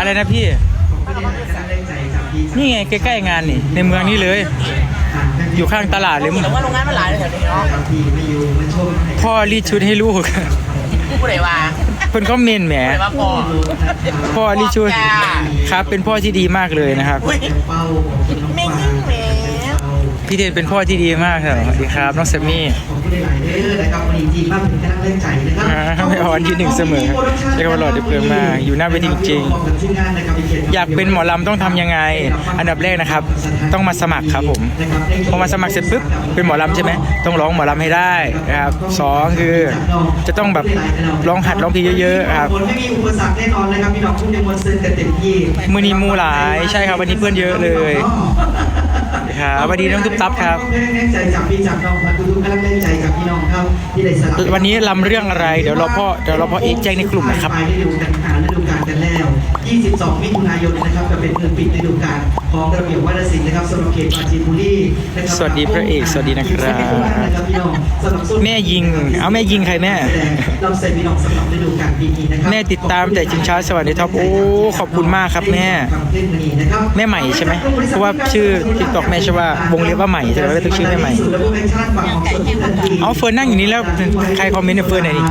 อะไรนะพี่ นี่ไงใกล้ๆงานนี่ ในเมืองนี่เลย อยู่ข้างตลาดเลยแต่ว่าโรงงานมันหลายเลยแถวนี้เนาะพ่อรีดชุดให้ลูกผู้ใดว่าเพิ่นก็เมนแหมผู้ใดว่าพอพ่อรีดชุดจ้าครับ เป็นพ่อที่ดีมากเลยนะครับอุ้ยไม่ยิ่งแหมพี่เทนเป็นพ่อที่ดีมากครับสวัสดีครับน้องแซมมี่ ขอบคุณหลายๆเด้อนะครับวันนี้จีนมากถึงกำลังเล่นใจนะครับอ่าไม่อ่อนที่หนึ่งเสมอเรียกว่าหล่อเดือดเปลืองมากอยู่หน้าเวทีจริง อยากเป็นหมอลำต้องทำยังไง อันดับแรกนะครับ ต้องมาสมัครครับผมพอมาสมัครเสร็จปุ๊บเป็นหมอลำใช่ไหมต้องร้องหมอลำให้ได้นะครับสองคือจะต้องแบบร้องหัดร้องเพลงเยอะๆครับไม่มีอุปสรรคแน่นอนนะครับพี่น้องทุกในมวลเซนแต่เต็มที่มือนีมูหลายใช่ครับวันนี้เพื่อนเยอะเลย ครับสวัสดีน้องตุ๊บตับครับแรงใจจากพี่จากน้องครับทุกๆกำลังแรงใจจากพี่น้องครับที่ได้สลับวันนี้ลำเรื่องอะไร เดี๋ยวรอพ่อเดี๋ยวรอพ่อเอกแจ้งในกลุ่มนะครับไปฤดูกาลหาฤดูกาลกันแล้ว 22 มิถุนายนนะครับจะเป็นเดือนปิดฤดูกาลของระเบียบวัฒนศิลป์นะครับสำหรับเขตปราจีนบุรีนะครับสวัสดีพระเอกสวัสดีนะครับนะครับพี่น้องสำหรับส่วนแม่ยิง เอาแม่ยิงใครแม่เราใส่พี่น้องสำหรับฤดูกาลปีนี้นะครับแม่ติดตามแต่ชิงช้าสวัสดีท็อปโอ้ขอบคุณมากครับแม่แม่ใหม่ใช่ไหมเพราะว่าชื่อ TikTok แม่ชื่อว่าวงเล็บว่าใหม่ใช่ไหมก็ต้องชื่อแม่ใหม่เอาเฟิร์นนั่งอยู่นี่แล้วใครคอมเมนต์ในเฟิร์นหน่อยดิ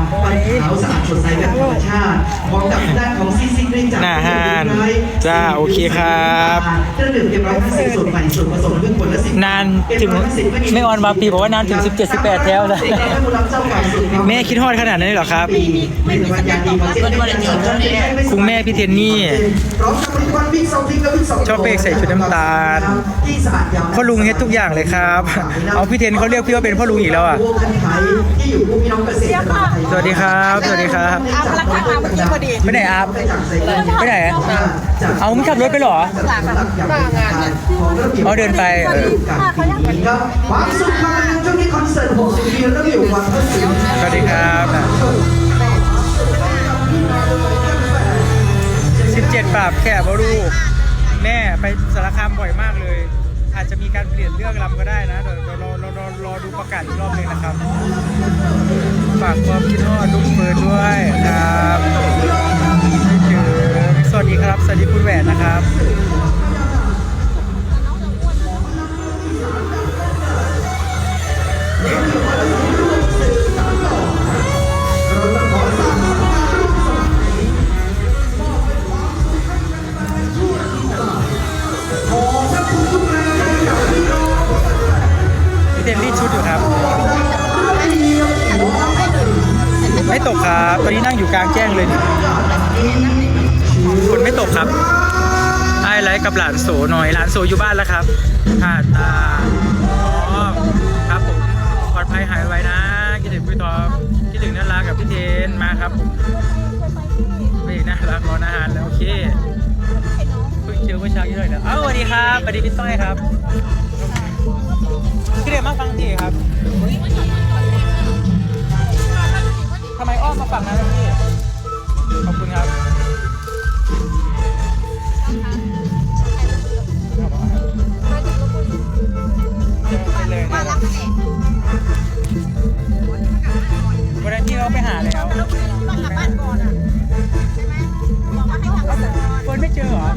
ขาวสะอาดสดใสแบบธรรมชาติพร้อมกับด้านของซีซิกด้วยจากหน้าห้านจ้าโอเคครับเครื่องดื่มเอ็มร้อยห้าสิบส่วนใหม่ส่วนผสมเพื่อคนละสิบนานถึงไม่ออนวาปีบอกว่านานถึง 17 18แล้วนะแม่คิดฮอดขนาดนั้นเลยเหรอครับคุณแม่พี่เทนนี่ชอบเปกใส่ชุดน้ำตาลพ่อลุงเฮ็ดทุกอย่างเลยครับ เอาพี่เทนเขาเรียกพี่ว่าเป็นพ่อลุงอีกแล้วอะสวัสดีครับ สวัสดีครับอาพลังทางเมื่อกี้พอดีไปไหนอาบไปไหนเอาไม่ขับรถไปเหรอเขาเดินไปเออความสุขมาช่วงนี้คอนเสิร์ต60ปีแล้วอยู่วันที่สิบสวัสดีครับ17ปราบแค่บรูแม่ไปสารคามบ่อยมากเลย อาจจะมีการเปลี่ยนเรื่องลำก็ได้นะเดี๋ยวเดี๋ยวรอรอรอรอดูประกาศอีกรอบหนึงนะครับ ฝากความคิดฮอดลูกเฟิร์นด้วยครับคิดถึง สวัสดีครับ สวัสดีคุณแหวนนะครับพี่เดนรีดชุดอยู่ครับ ไม่ตกครับ ตอนนี้นั่งอยู่กลางแจ้งเลย ฝนไม่ตกครับไอ้ไรกับหลานโสหน่อยหลานโสอยู่บ้านแล้วครับค่ะตาอ๋อครับผมปลอดภัยหายไวนะคิดถึงพี่ทอมคิดถึงน่ารักกับพี่เทนมาครับผมไม่น่ารักรอนอาหารแล้วโอเคเพิ่งเจอเมื่อเช้านี้เลยนะเอ้าสวัสดีครับสวัสดีพี่ต้อยครับพี่เดนมาฟังทีครับทำไมอ้อมมาฝั่งนั้นล่ะพี่ขอบคุณครับ วันนั้นที่เขาไปหาแล้วเฟิร์นไม่เจอเหรอ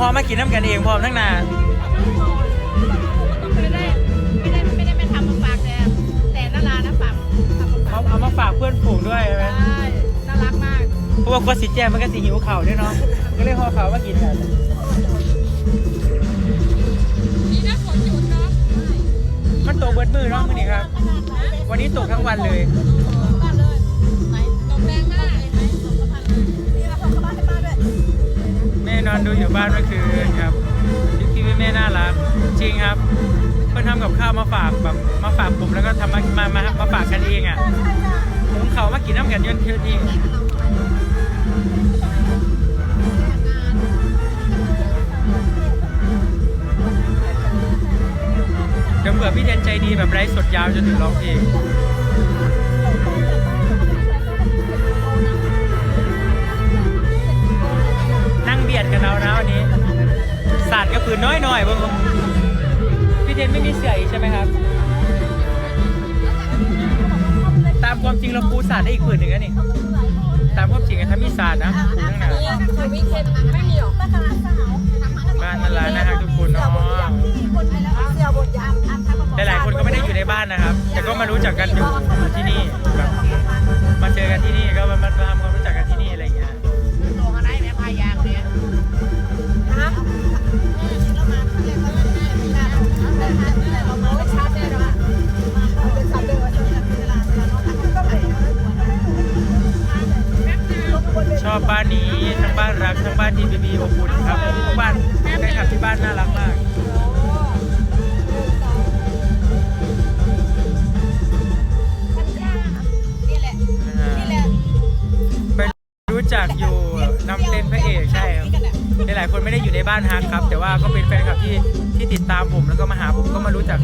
ผมแล้วผมเพื่อนก็ฮอมากินน้ำกันเองพร้อมทั้งนาไม่ได้ไม่ได้ไม่ได้ไปทำมาฝากแต่แต่น่ารานะฝากทำมาฝาเขากเอามาฝากเพื่อนฝูงด้วยใช่ไหมใช่น่ารักมากเพราะว่ากลัวสีแจมมันก็สีหิวเข่าวด้วยเนาะ ก็เลยฮอเข่าวมากินกันนี่นะฝนหยุดเนาะมันตกเบิดมือเนาะมื้อนี้ครับ วันนี้ตกทั้งวันเลยบ้ นอนดูอยู่บ้านเมื่อคืนครับพี่พี่แม่น่ารักจริงครับ เพื่อนทำกับข้าวมาฝากแบบมาฝากผมแล้วก็ทำมามามามาฝากกันเองอะผมเขามากินน้ำกันยนเทือจริงเดี๋ยวเผื่อพี่เดนใจดีแบบไร้สดยาวจนถึงร้องเพลงาดกระปืนน้อยหน่อยๆเบิ่งพี่เดนไม่มีเสืออีกใช่ไหมครับ ตามความจริงเราปูสาดได้อีกผืนหนึ่งนะนี่ ตามความจริงอะถ้ามีสาดนะปูข้างหน้าคือไม่มีหรอกบ้านนาราสาวบ้านนั่นแหละนะฮะทุกคนเนาะคนไปแล้วเนาบอกหลายๆคนก็ไม่ได้อยู่ในบ้านนะครับ แต่ก็มารู้จักกันอยู่ที่นี่แบบมาเจอกันที่นี่ก็มาทำความรู้จัก บบ้านนี้ทั้งบ้านรักทั้งบ้านทีบีบีอบอุ่นครับผมทุกบ้านแฟนคลับที่บ้านน่ารักมากนี่แหละนะฮะนี่แหละไปรู้จักอยู่นำเต้นพระเอกใช่ครับหลายๆคนไม่ได้อยู่ในบ้านฮักครับ แต่ว่าก็เป็นแฟนคลับที่ที่ติดตามผมแล้วก็มาหาผมก็มารู้จัก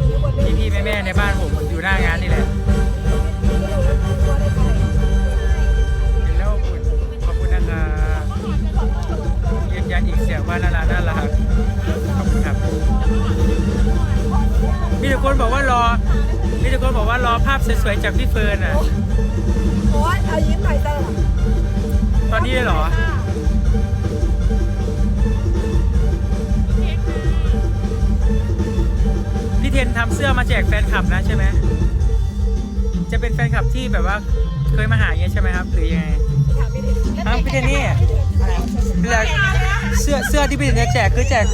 พี่ๆแม่ๆในบ้านผมอยู่หน้างานนี่แหละ ว่าน่ารักน่ารักขอบคุณครับ มีแต่คนบอกว่ารอ มีแต่คนบอกว่ารอภาพสวยๆจากพี่เฟิร์นอะ โอ้ยเอายิ้มหน่อยเตอร์ตอนนี้เลยเหรอ พี่เทนทำเสื้อมาแจกแฟนคลับนะใช่ไหม จะเป็นแฟนคลับที่แบบว่าเคยมาหาอย่างเงี้ยใช่ไหมครับ หรือยังไงฮะพี่เทนนี่เสื้อ เสื้อเสื้อที่พี่เทนจะแจกคือแจก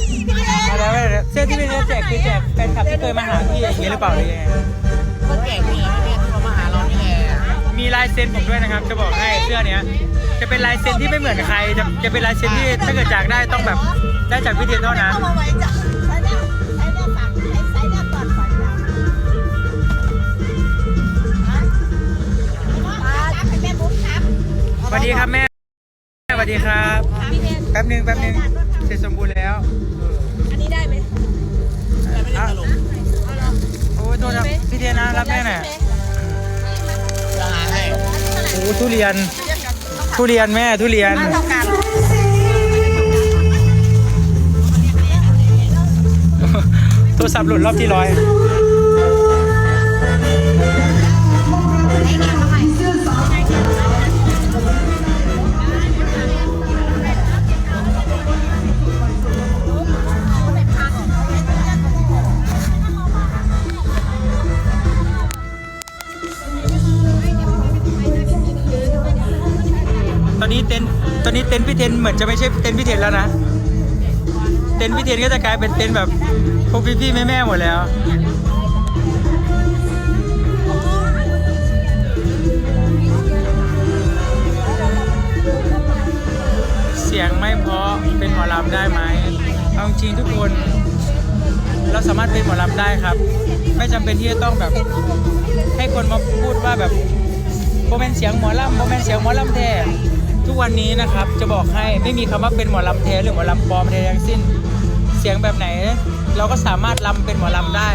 มาแล้วมาแล้วเสื้อที่พี่เทนจะแจกคือแจกแฟนคลับที่เคยมาหาพี่อย่างเงี้ยหรือเปล่าหรือยังไงก็แก่พี่แม่โทรมาหาเรานี่แหละมีลายเซ็นผมด้วยนะครับ จะบอกให้เสื้อเนี้ยจะเป็นลายเซ็นที่ไม่เหมือนใคร จะจะเป็นลายเซ็นที่ถ้าเกิดจากได้ต้องแบบได้จากพี่เทนเท่านั้นเอามาไว้จ้ะใช้แนวใช้แนวฝากใช้ใช้แนวก่อนก่อนนะป้าเป็นแม่บุ๊คครับสวัสดีครับแม่ แป๊บหนึงแป๊บหนึงเสร็จสมบูรณ์แล้วอันนี้ได้ไหมอะโอ้ยโทษครับพี่เทนนะรับแม่หน่อยจะหาให้โอ้ทุเรียน ทุเรียนแม่ทุเรียนเท่ากันโทรศัพท์หลุดรอบที่ร้อย อนนี้เต็นตอนนี้เต็นพี่เทนเหมือนจะไม่ใช่เต็นพี่เทนแล้วนะ เต็นพี่เทนก็จะกลายเป็นเต็นแบบพวกพี่ๆแม่ๆหมดแล้ว เสียงไม่เพราะเป็นหมอลำได้ไหมเอาจริงทุกคน เราสามารถเป็นหมอลำได้ครับ ไม่จำเป็นที่จะต้องแบบให้คนมาพูดว่าแบบโมเมนเสียงหมอลำโมเมนเสียงหมอลำแท้ ทุกวันนี้นะครับจะบอกให้ไม่มีคำว่าเป็นหมอลำแท้หรือหมอลำปลอมใดทั้งสิ้น เสียงแบบไหน เราก็สามารถลำเป็นหมอลำได้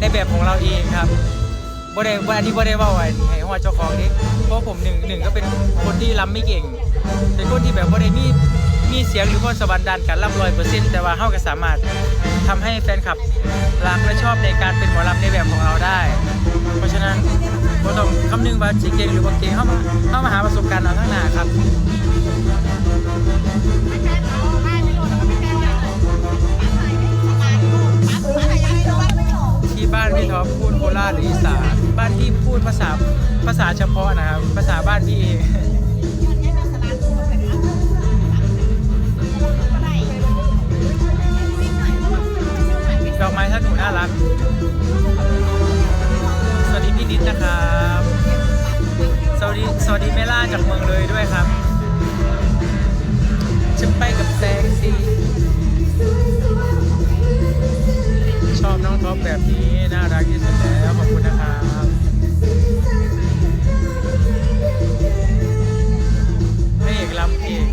ในแบบของเราเองครับบ่ได้บ่อันนี้บ่ได้ว่าไว้ให้หัวเจ้าของนี่เพราะผมหนึ่งหนึ่งก็เป็นคนที่ลำไม่เก่ง เป็นคนที่แบบบ่ได้มีมีเสียงหรือพรสวรรค์ด้านการลำร้อยเปอร์เซ็นต์แต่ว่าเฮาก็สามารถทำให้แฟนคลับรักและชอบในการเป็นหมอลำในแบบของเราได้ เพราะฉะนั้น บ่ต้องคำนึงว่าสิเก่งหรือว่าเก่งเข้ามาเข้ามาหาประสบการณ์เอาข้างหน้าครับที่บ้านพี่ท็อปพูดโคราชหรืออีสานบ้านพี่พูดภาษาภาษาเฉพาะนะครับ ภาษาบ้านพี่ดอกไม้ท่านหนูน่ารัก นิดนะครับสวัสดีสวัสดีเมล่าจากเมืองเลยด้วยครับจะไปกับแสงสีชอบน้องท็อปแบบนี้น่ารักที่สุดแล้วขอบคุณนะครับพระเอกลำเอก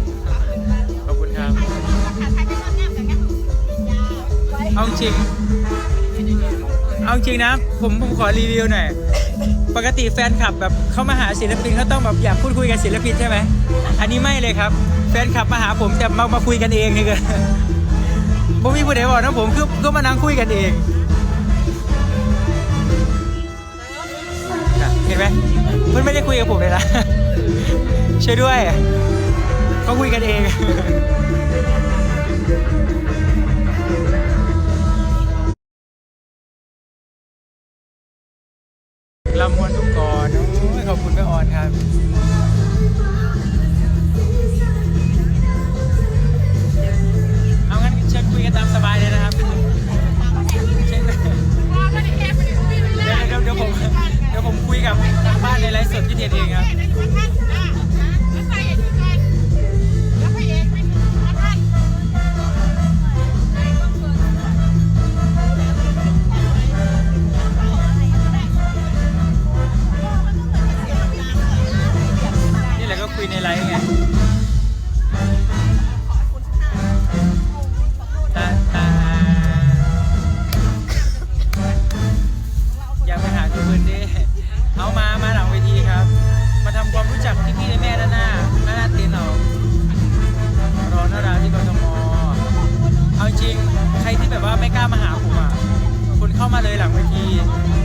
ขอบคุณครับ เอาจริง เอาจริงนะ ผมผมขอรีวิวหน่อย ปกติแฟนคลับแบบเข้ามาหาศิลปินเขาต้องแบบอยากพูดคุยกับศิลปินใช่ไหม อันนี้ไม่เลยครับ แฟนคลับมาหาผมแต่มามาคุยกันเองนี่ก็ผมมีผู้ใดบอกนะผมคือก็มานั่งคุยกันเองเห็นไหมมันไม่ได้คุยกับผมเลยนะช่วยด้วยเขาคุยกันเอง จริง ใครที่แบบว่าไม่กล้ามาหาผมอะคุณเข้ามาเลยหลังเวที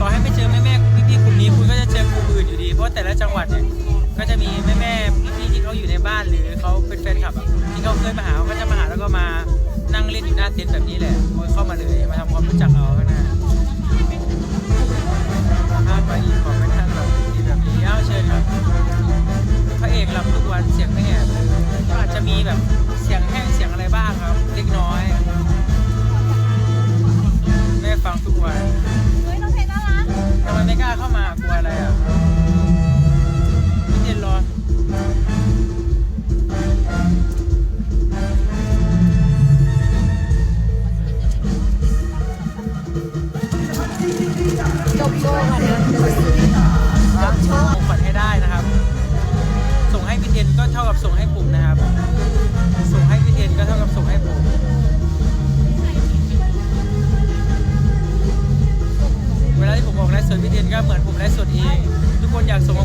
ต่อให้ไม่เจอแม่แม่พี่ๆกลุ่มนี้คุณก็จะเจอกลุ่มอื่นอยู่ดี เพราะแต่ละจังหวัดเนี่ยก็จะมีแม่แม่พี่ๆที่เขาอยู่ในบ้านหรือเขาเป็นแฟนคลับ ที่เขาเคยมาหาเขาก็จะมาหาแล้วก็มานั่งเล่นอยู่หน้าเต็นท์แบบนี้แหละคุณเข้ามาเลยมาทำความรู้จักเอาข้างหน้าถ้าไปอีกของไม่ทันหรอกที่แบบนี้เอาเชิญครับพระเอกหลับทุกวันเสียงไม่แหบเลยก็อาจจะมีแบบ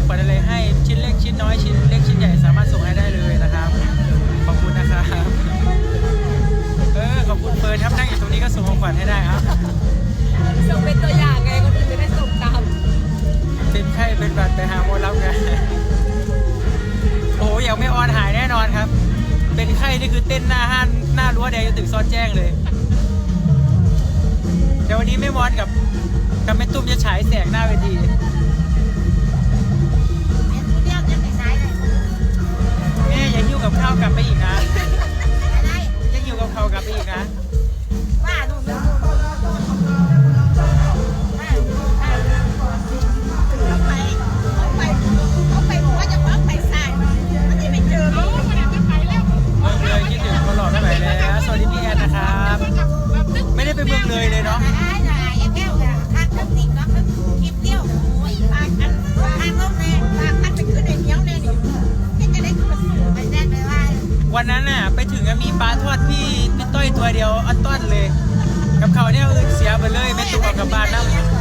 กคนอยากส่งของขวัญอะไรให้ชิ้นเล็กชิ้นน้อยชิ้นเล็กชิ้นใหญ่สามารถส่งให้ได้เลยนะครับ ขอบคุณนะครับเออขอบคุณเฟิร์นครับนั่งอยู่ตรงนี้ก็ส่งของขวัญให้ได้ครับส่งเป็นตัวอย่างไงคนอื่นจะได้ส่งตามเป็นไข้เป็นบัตรไปหาหมอแล้วไงโอ้โหยังไม่ออนหายแน่นอนครับ เป็นไข้นี่คือเต้นหน้าห้านหน้ารั้วแดงจนถึงซอนแจ้งเลยเดี๋ยววันนี้ไม่มอนกับกับแม่ตุ้มจะฉายแสงหน้าเวที ม่อย่าหิ้วกับข้าวกลับไปอีกนะอย่าหิ้วกับข้าวกลับไปอีกนะเมืองเลยคิดถึงคนหล่อไม่ไหวแล้วสวัสดีพี่แอนนะครับ ไม่ได้ไปเมืองเลยเลยเนาะ วันนั้นน่ะไปถึงก็มีปลาทอดพี่พี่ต้อยตัวเดียวอันต้อนเลย กับเขาเนี่ยเสียไปเลยไม่ตุกกับบ้านนะ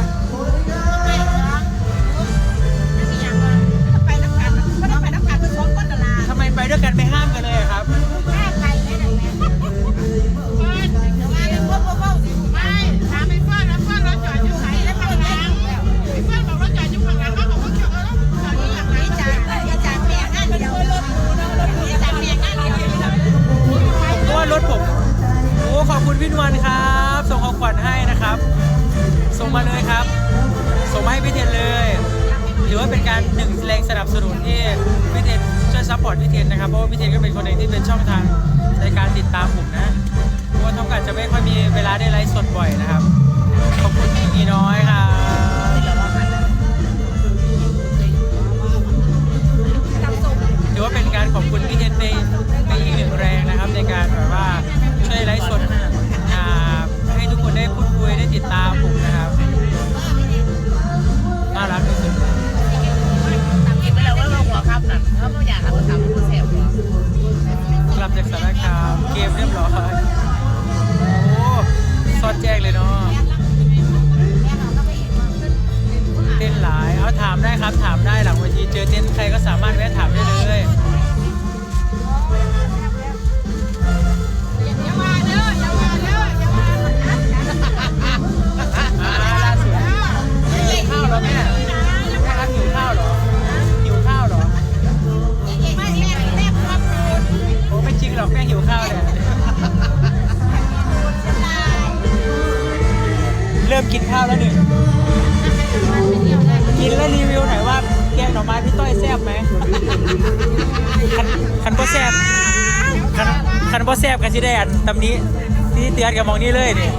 ตำนี้ที่เตือนกับมองนี่เลยนี่